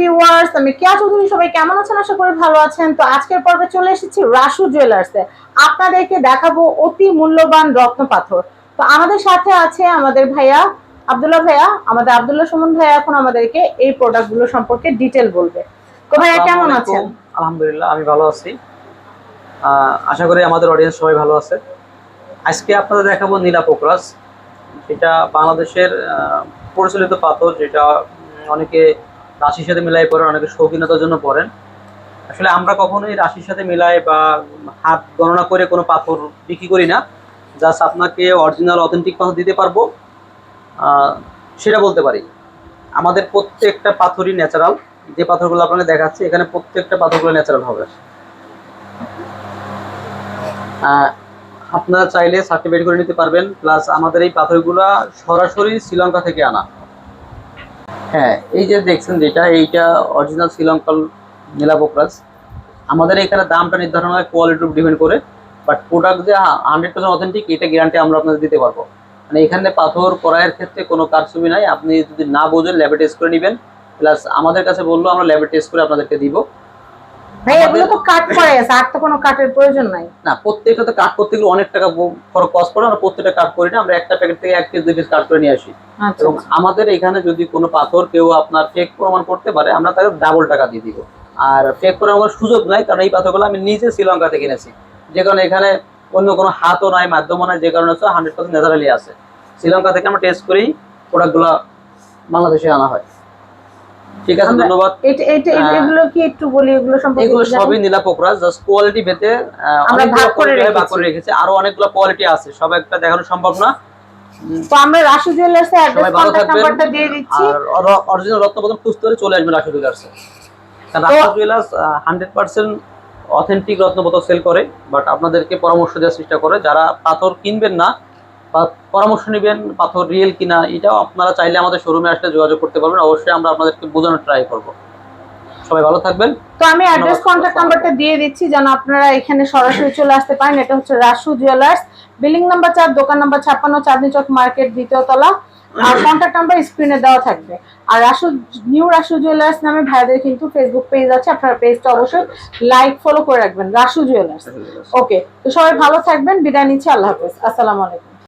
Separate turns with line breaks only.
Viewers আমি কেয়া চৌধুরী সবাই কেমন আছেন? আশা করি ভালো আছেন। তো আজকের পর্বে চলে এসেছি রাসু জুয়েলার্সে আপনাদেরকে দেখাবো অতি মূল্যবান রত্ন পাথর। তো আমাদের সাথে আছে আমাদের ভাইয়া আব্দুল্লাহ ভাইয়া আমাদের আব্দুল্লাহ সুমন ভাইয়া এখন আমাদেরকে এই প্রোডাক্টগুলো সম্পর্কে ডিটেল বলবে। তো ভাইয়া কেমন আছেন?
আলহামদুলিল্লাহ আমি ভালো আছি। আশা করি আমাদের অডিয়েন্স সবাই ভালো আছে। আজকে আপনাদের দেখাবো নীলা পোকরাস এটা বাংলাদেশের প্রচলিত পাথর যেটা অনেকে রাশির সাথে মিলাই পড়েন, অনেকে শৌখিনতার জন্য পড়েন। আসলে আমরা কখনোই রাশির সাথে মিলাই বা হাত গণনা করে কোনো পাথর বিক্রি করি না। জাস্ট আপনাকে অরিজিনাল অথেন্টিক পাথর দিতে পারব। সেটা বলতে পারি। আমাদের প্রত্যেকটা পাথরই ন্যাচারাল যে পাথরগুলো আপনাকে দেখাচ্ছি, এখানে প্রত্যেকটা পাথরগুলো ন্যাচারাল হবে। আপনারা চাইলে সার্টিফিকেট করে নিতে পারবেন। প্লাস আমাদের এই পাথরগুলো সরাসরি শ্রীলঙ্কা থেকে আনা। হ্যাঁ এই যে দেখছেন যেটা, এইটা অরিজিনাল শ্রীলঙ্কার নীলাপোকরাজ আমাদের এখানে দামটা নির্ধারণ হয় কোয়ালিটির উপর ডিপেন্ড করে বাট প্রোডাক্ট যে হান্ড্রেড পার্সেন্ট অথেন্টিক এটা গ্যারান্টি আমরা আপনাদের দিতে পারব। মানে এখানে পাথর করায়ের ক্ষেত্রে কোনো কারসুবি নাই, আপনি যদি না বোঝেন ল্যাবে টেস্ট করে নেবেন প্লাস আমাদের কাছে বলল আমরা ল্যাবে টেস্ট করে আপনাদেরকে দিব।
ভাই এগুলো তো কাট করে আছে আর তো কোনো কাটের প্রয়োজন নাই।
না প্রত্যেকটা তো কাট করতে গেলে অনেক টাকা খরচ কস্ট পড়ে আমরা প্রত্যেকটা কাট করি না আমরা একটা প্যাকেট থেকে এক পিস দুই পিস কাট করে নিয়ে আসি।
আচ্ছা
এবং আমাদের এখানে যদি কোনো পাথর কেউ আপনার ফেক প্রমাণ করতে পারে আমরা তাকে ডাবল টাকা দিয়ে দিব। আর ফেক করে আমার সুযোগ নাই কারণ এই পাথরগুলো আমি নিজে শ্রীলঙ্কা থেকে কিনেছি যে কারণে এখানে অন্য কোনো হাতও নাই মাধ্যমও নাই যে কারণে হচ্ছে হান্ড্রেড পার্সেন্ট নেচারালি আছে। শ্রীলঙ্কা থেকে আমরা টেস্ট করেই প্রোডাক্টগুলো বাংলাদেশে আনা হয়। ঠিক আছে ধন্যবাদ।
এটা এটা এগুলো কি একটু বলি এগুলো সম্পর্কে
এগুলো সবই নীলা পোকরা জাস্ট কোয়ালিটি ভেদে আহ,
আমরা ভাগ করে
ভাগ করে রেখেছি। আরও অনেকগুলো কোয়ালিটি আছে সব একটা দেখানো সম্ভব না।
তো আমরা রাসু জুয়েলার্সে অ্যাড্রেস কন্টাক্ট নাম্বারটা দিয়ে দিচ্ছি।
আর অরিজিনাল খুঁজতে হলে চলে আসবেন Rashi জুয়েলার্সে Rashi jewellers hundred percent authentic রত্নপদন sale করে বাট আপনাদেরকে পরামর্শ দেওয়ার চেষ্টা করে। যারা পাথর কিনবেন না পরামর্শ নেবেন পাথর রিয়েল কিনা এটাও আপনারা চাইলে আমাদের শোরুমে আসলে যোগাযোগ করতে পারবেন। অবশ্যই আমরা আপনাদেরকে বোঝানোর ট্রাই করব। সবাই ভালো থাকবেন।
তো আমি অ্যাড্রেস। কন্টাক্ট নাম্বারটা দিয়ে দিচ্ছি যেন আপনারা এখানে সরাসরি চলে আসতে পারেন। এটা হচ্ছে রাসু জুয়েলার্স বিল্ডিং নাম্বার চার দোকান নাম্বার ছাপ্পান্ন চাঁদনি চক মার্কেট দ্বিতীয় তলা। আর কন্ট্যাক্ট নাম্বার স্ক্রিনে দেওয়া থাকবে। আর রাসু নিউ রাসু জুয়েলার্স নামে ভাইদের কিন্তু ফেসবুক পেজ আছে। আপনারা পেজটা অবশ্যই লাইক ফলো করে রাখবেন। রাসু জুয়েলার্স ওকে তো সবাই ভালো থাকবেন। বিদায় নিচ্ছি। আল্লাহ হাফেজ। আসসালামু আলাইকুম।